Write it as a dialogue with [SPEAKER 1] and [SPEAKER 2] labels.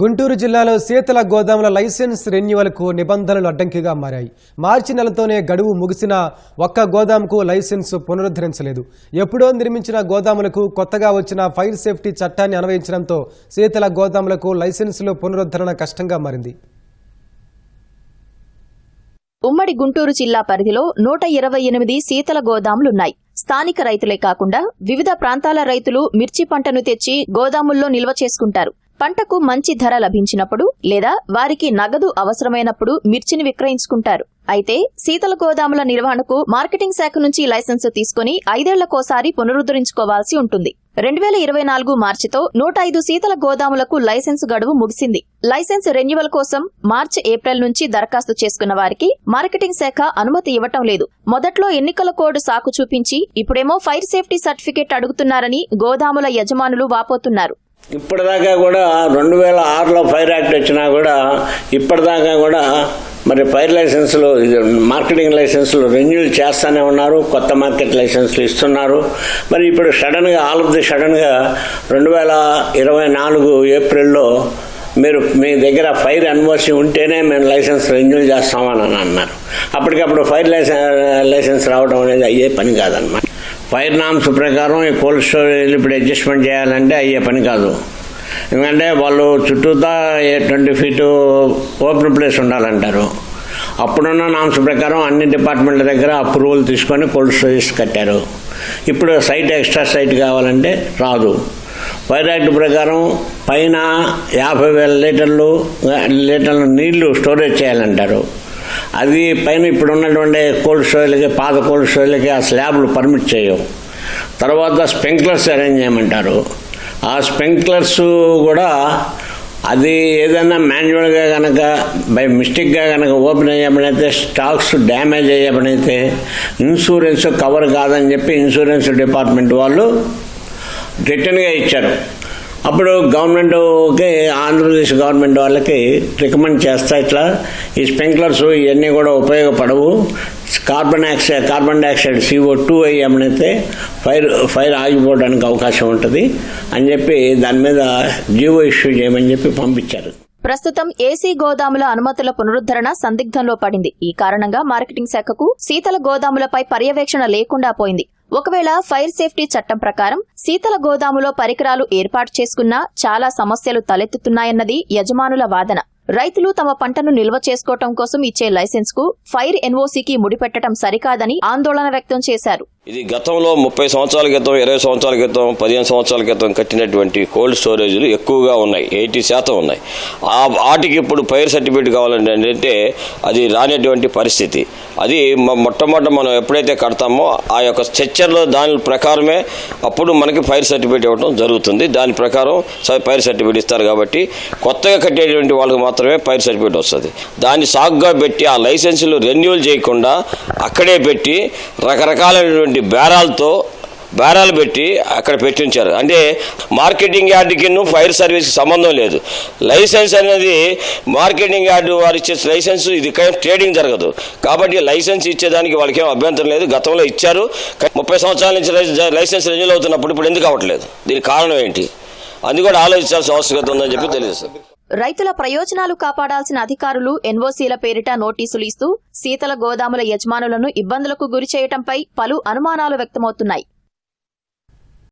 [SPEAKER 1] గుంటూరు జిల్లాలో శీతల గోదాముల లైసెన్స్ రెన్యువల్కు నిబంధనలు అడ్డంకిగా మారాయి. మార్చి నెలతోనే గడువు ముగిసిన ఒక్క గోదాముకు లైసెన్స్ పునరుద్ధరించలేదు. ఎప్పుడో నిర్మించిన గోదాములకు కొత్తగా వచ్చిన ఫైర్ సేఫ్టీ చట్టాన్ని అన్వయించడంతో శీతల గోదాములకు లైసెన్సులు పునరుద్ధరణ కష్టంగా మారింది.
[SPEAKER 2] ఉమ్మడి గుంటూరు జిల్లా పరిధిలో నూట ఇరవై ఎనిమిది శీతల గోదాములున్నాయి. స్థానిక రైతులే కాకుండా వివిధ ప్రాంతాల రైతులు మిర్చి పంటను తెచ్చి గోదాముల్లో నిల్వ చేసుకుంటారు. పంటకు మంచి ధర లభించినప్పుడు లేదా వారికి నగదు అవసరమైనప్పుడు మిర్చిని విక్రయించుకుంటారు. అయితే శీతల గోదాముల నిర్వహణకు మార్కెటింగ్ శాఖ నుంచి లైసెన్సు తీసుకుని ఐదేళ్ళకోసారి పునరుద్ధరించుకోవాల్సి ఉంటుంది. రెండు వేల ఇరవై నాలుగు మార్చితో నూట ఐదు శీతల గోదాములకు లైసెన్స్ గడువు ముగిసింది. లైసెన్స్ రెన్యువల్ కోసం మార్చి ఏప్రిల్ నుంచి దరఖాస్తు చేసుకున్న వారికి మార్కెటింగ్ శాఖ అనుమతి ఇవ్వటం లేదు. మొదట్లో ఎన్నికల కోడ్ సాకు చూపించి ఇప్పుడేమో ఫైర్ సేఫ్టీ సర్టిఫికేట్ అడుగుతున్నారని గోదాముల యజమానులు వాపోతున్నారు.
[SPEAKER 3] ఇప్పటిదాకా కూడా రెండు వేల ఆరులో ఫైర్ యాక్ట్ వచ్చినా కూడా ఇప్పటిదాకా కూడా మరి ఫైర్ లైసెన్సులు మార్కెటింగ్ లైసెన్సులు రెన్యూల్ చేస్తూనే ఉన్నారు కొత్త మార్కెట్ లైసెన్సులు ఇస్తున్నారు. మరి ఇప్పుడు సడన్గా ఆల్ ఆఫ్ ది సడన్గా రెండు వేల ఇరవై నాలుగు ఏప్రిల్లో మీరు మీ దగ్గర ఫైర్ ఎన్ఓసి ఉంటేనే మేము లైసెన్స్ రెన్యూల్ చేస్తామని అన్నారు. అప్పటికప్పుడు ఫైర్ లైసెన్స్ లైసెన్స్ రావడం అనేది అయ్యే పని కాదన్నమాట. ఫైర్ నామ్స్ ప్రకారం ఈ కోల్డ్ స్టోరేజ్ ఇప్పుడు అడ్జస్ట్మెంట్ చేయాలంటే అయ్యే పని కాదు. ఎందుకంటే వాళ్ళు చుట్టూతా ట్వంటీ ఫీటు ఓపెన్ ప్లేస్ ఉండాలంటారు. అప్పుడున్న నామ్స్ ప్రకారం అన్ని డిపార్ట్మెంట్ల దగ్గర అప్రూవల్ తీసుకొని కోల్డ్ స్టోరేజ్ కట్టారు. ఇప్పుడు సైట్ ఎక్స్ట్రా సైట్ కావాలంటే రాదు. ఫైర్ యాక్ట్ ప్రకారం పైన యాభై వేల లీటర్లు లీటర్ల నీళ్ళు స్టోరేజ్ చేయాలంటారు. అది పైన ఇప్పుడు ఉన్నటువంటి కోల్డ్ స్టోరేజ్కి పాత కోల్డ్ స్టోరేజ్కి ఆ స్లాబ్లు పర్మిట్ చేయవు. తర్వాత స్ప్రింక్లర్స్ అరేంజ్ చేయమంటారు. ఆ స్ప్రింక్లర్స్ కూడా అది ఏదైనా మాన్యువల్గా కనుక బై మిస్టేక్గా కనుక ఓపెన్ అయ్యబడితే స్టాక్స్ డ్యామేజ్ అయ్యబడితే ఇన్సూరెన్స్ కవర్ కాదని చెప్పి ఇన్సూరెన్స్ డిపార్ట్మెంట్ వాళ్ళు రిటర్న్గా ఇచ్చారు. అప్పుడు గవర్నమెంట్కి ఆంధ్రప్రదేశ్ గవర్నమెంట్ వాళ్ళకి రికమెండ్ చేస్తా ఇట్లా. ఈ స్ప్రింక్లర్స్ ఇవన్నీ కూడా ఉపయోగపడవు. Carbon oxide carbon dioxide CO two అయ్యామనైతే fire fire ఆగిపోవడానికి అవకాశం ఉంటుంది అని చెప్పి దాని మీద జీవో ఇష్యూ చేయమని చెప్పి పంపించారు.
[SPEAKER 2] ప్రస్తుతం ఏసీ గోదాముల అనుమతుల పునరుద్ధరణ సందిగ్ధంలో పడింది. ఈ కారణంగా మార్కెటింగ్ శాఖకు శీతల గోదాములపై పర్యవేక్షణ లేకుండా పోయింది. ఒకవేళ ఫైర్ సేఫ్టీ చట్టం ప్రకారం శీతల గోదాములో పరికరాలు ఏర్పాటు చేసుకున్నా చాలా సమస్యలు తలెత్తుతున్నాయన్నది యజమానుల వాదన. రైతులు తమ పంటను నిల్వ చేసుకోవటం కోసం ఇచ్చే లైసెన్స్కు ఫైర్ ఎన్ఓసీకి ముడిపెట్టడం సరికాదని ఆందోళన వ్యక్తం చేశారు.
[SPEAKER 4] ఇది గతంలో ముప్పై సంవత్సరాల క్రితం ఇరవై సంవత్సరాల క్రితం పదిహేను సంవత్సరాల క్రితం కట్టినటువంటి కోల్డ్ స్టోరేజ్లు ఎక్కువగా ఉన్నాయి ఎయిటీ శాతం ఉన్నాయి. ఆ వాటికి ఇప్పుడు ఫైర్ సర్టిఫికేట్ కావాలంటే అంటే అది రానటువంటి పరిస్థితి. అది మొట్టమొదట మనం ఎప్పుడైతే కడతామో ఆ యొక్క స్ట్రక్చర్లో దాని ప్రకారమే అప్పుడు మనకి ఫైర్ సర్టిఫికేట్ ఇవ్వడం జరుగుతుంది. దాని ప్రకారం ఫైర్ సర్టిఫికేట్ ఇస్తారు కాబట్టి కొత్తగా కట్టేటువంటి వాళ్ళకి మాత్రమే ఫైర్ సర్టిఫికేట్ వస్తుంది. దాన్ని సాగుగా పెట్టి ఆ లైసెన్సులు రెన్యువల్ చేయకుండా అక్కడే పెట్టి రకరకాలైనటువంటి బేరాలతో బేరాలు పెట్టి అక్కడ పెట్టించారు అంటే మార్కెటింగ్ యార్డుకి ఫైర్ సర్వీస్కి సంబంధం లేదు. లైసెన్స్ అనేది మార్కెటింగ్ యార్డు వారు ఇచ్చే లైసెన్స్ ఇది ట్రేడింగ్ జరగదు. కాబట్టి లైసెన్స్ ఇచ్చేదానికి వాళ్ళకి ఏం అభ్యంతరం లేదు. గతంలో ఇచ్చారు. ముప్పై సంవత్సరాల నుంచి లైసెన్స్- లైసెన్స్ రెన్యూల్ అవుతున్నప్పుడు ఇప్పుడు ఎందుకు అవ్వట్లేదు? దీనికి కారణం ఏంటి? అది కూడా ఆలోచించాల్సిన అవసరం ఉందని చెప్పి తెలియదు
[SPEAKER 2] రైతుల ప్రయోజనాలు కాపాడాల్సిన అధికారులు ఎన్ఓసీల పేరిట నోటీసులు ఇస్తూ శీతల గోదాముల యజమానులను ఇబ్బందులకు గురి చేయటంపై పలు అనుమానాలు వ్యక్తమవుతున్నాయి.